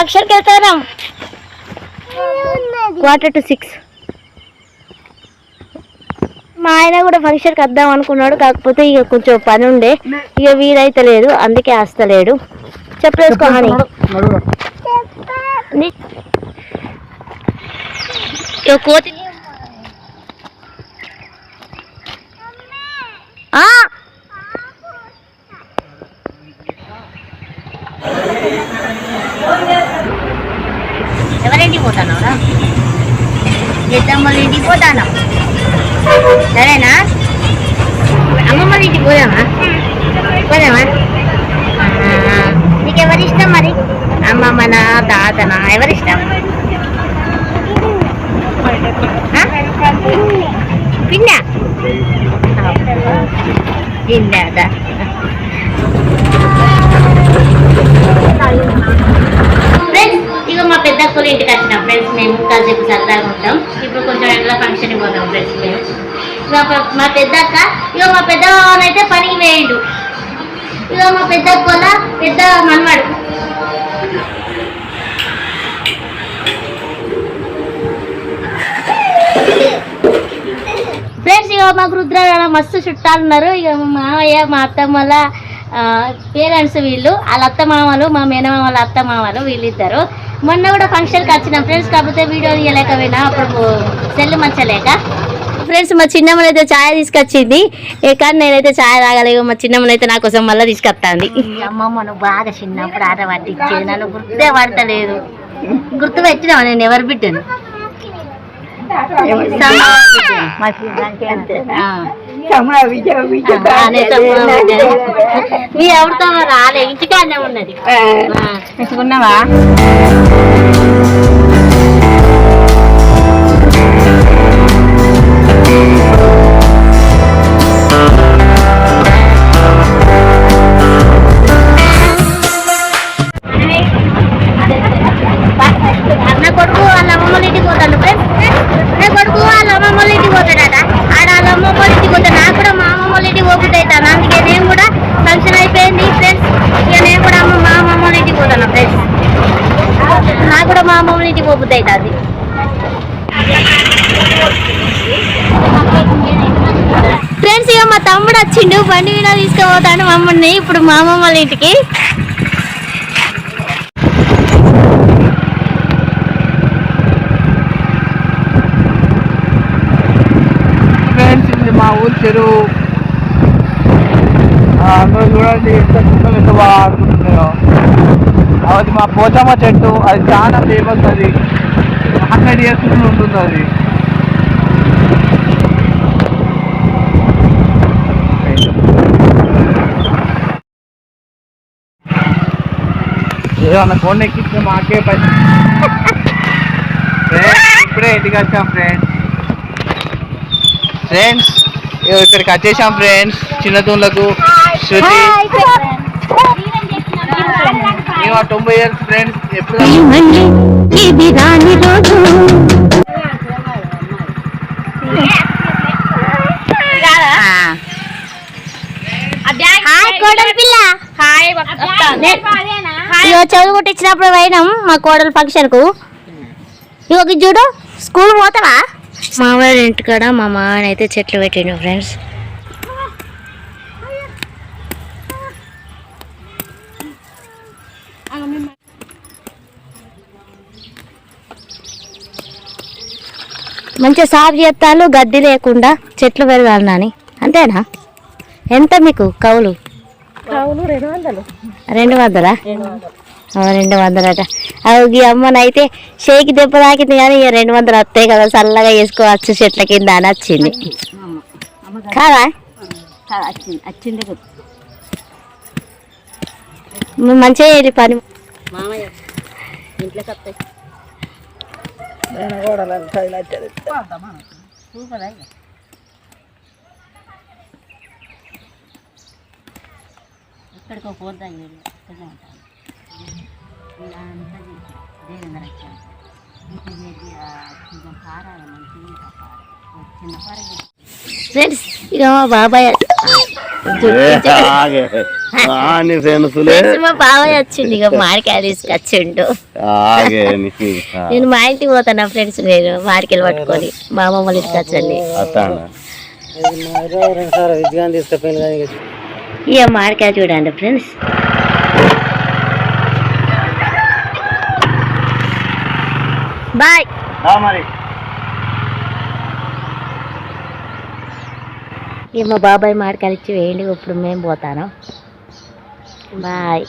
ఫంక్షన్కి వెళ్తాను quarter to six మా ఆయన కూడా ఫంక్షన్కి వద్దాం అనుకున్నాడు కాకపోతే ఇక కొంచెం పని ఉండే. ఇక వీలైతే లేదు అందుకే వస్తలేడు చెప్పలేసుకో కోతి ఎవరింటికి పోతానవరా? పెద్దమ్మల ఇంటికి పోతాను? సరేనా? అమ్మమ్మల ఇంటికి పోదామా? పోదామా? ఆ, నీకెవరి ఇష్టం మరి అమ్మమ్మనా తాతనా ఎవరిష్టం? ఆ? పిన్న పిన్నదా ఫ్రెండ్స్ ఇక మా పెద్ద అక్కల ఇంటికి వచ్చినాం ఫ్రెండ్స్ మేము కాసేపు సరదాగా ఉంటాం ఇప్పుడు కొంచెం ఎండల ఫంక్షన్కి పోతాం ఫ్రెండ్స్ మేము ఇక మా- పెద్దక్క పెద్ద అక్క ఇక మా పెద్ద అయితే పనికి వేయండు ఇక మా పెద్ద వల్ల పెద్ద మనవాడు. ఫ్రెండ్స్ ఇక మాకు రుద్ర మస్తు చుట్టాలు ఉన్నారు ఇక మా మామయ్య మా అత్తమ్మల పేరెంట్స్ వీళ్ళు. వాళ్ళ అత్త మామలు మా మేనమామల అత్త మామలు వీళ్ళిద్దరు. మొన్న కూడా ఫంక్షన్కి వచ్చినాం ఫ్రెండ్స్ కాకపోతే వీడియో తీయలేకపోయినా అప్పుడు సెల్ మంచలేక. ఫ్రెండ్స్ మా చిన్నమ్మని అయితే ఛాయ్ తీసుకొచ్చింది. ఏ కానీ నేనైతే ఛాయ్ తాగలేదు మా చిన్నమ్మని అయితే నా కోసం మళ్ళీ తీసుకొస్తాంది. అమ్మమ్మ నువ్వు బాగా చిన్నప్పుడు ఆట పట్టించేది నన్ను గుర్తే పడతలేదు. గుర్తు పెట్టినావు నేను ఎవరు బిడ్డను? మీ ఎవరితో రాలే ఇంటికాడనే ఉన్నది. తెచ్చుకున్నావా పోబుద్ది అవుతుంది ఫ్రెండ్స్ ఇక మా తమ్ముడు వచ్చిండు. బండి మీద తీసుకుపోతాను మమ్మల్ని. ఇప్పుడు మా అమ్మమ్మ వాళ్ళ ఇంటికి. మా ఊరు చెరువు. అందరూ చూడండి ఎంత కుక్కలు ఎంత బాగా ఆడుకుంటున్నాయో అది మా పోచమ్మ చెట్టు అది చాలా ఫేమస్ అది. హండ్రెడ్ ఇయర్స్ నుంచి ఉంటుంది అది. ఏమన్నా కొండ ఎక్కిస్తే మాకే పని. ఫ్రెండ్స్ ఇప్పుడే ఇంటికి వచ్చాం ఫ్రెండ్స్ ఫ్రెండ్స్ ఇక్కడికి వచ్చేసాం ఫ్రెండ్స్ చిన్నతూన్లకు శృతి. మేము ఆ తొంభై ఇయర్స్ ఫ్రెండ్స్ ఎప్పుడు ఇది రాని రోజు. హాయ్ కోడలి పిల్ల. ఇగో చదువు కుట్టించినప్పుడు పోయినాం మా కోడలు ఫంక్షన్కు. ఇగో ఇది చూడు స్కూల్ పోతావా? మామయ్య ఇంటికాడ మా మామయ్య అయితే చెట్లు పెట్టిండు ఫ్రెండ్స్ మంచిగా సాఫ్ చేస్తాను గడ్డి లేకుండా చెట్లు పెరగాలి నాని. అంతేనా? ఎంత మీకు కవులు రెండు వందలా. ఆ, రెండు వందలట. అవి అమ్మనైతే షేకి దెబ్బ తాకింది కానీ ఇక రెండు వందలు వస్తాయి కదా చల్లగా వేసుకోవచ్చు చెట్ల కింద అని వచ్చింది కాదా? మ- మంచిగా చేయాలి పని ఇక్కడికి పోద్దాం ఫ్రెండ్స్ ఇక మా బాబాయ్ నీ ఫ్రెండ్స్లే. మా బాబాయ్ వచ్చిండు ఇక తీసుకొచ్చిండు. నేను మా ఇంటికి పోతాను ఫ్రెండ్స్ నేను మామిడికాయలు పట్టుకొని మా అమ్మమ్మ వచ్చండి. అత్తానా ఇక మామిడికాయ చూడండి ఫ్రెండ్స్. బాయ్. మరి. ఇక మా బాబాయ్ మామిడికాయలు ఇచ్చి వేయండి ఇప్పుడు మేము పోతాను. బాయ్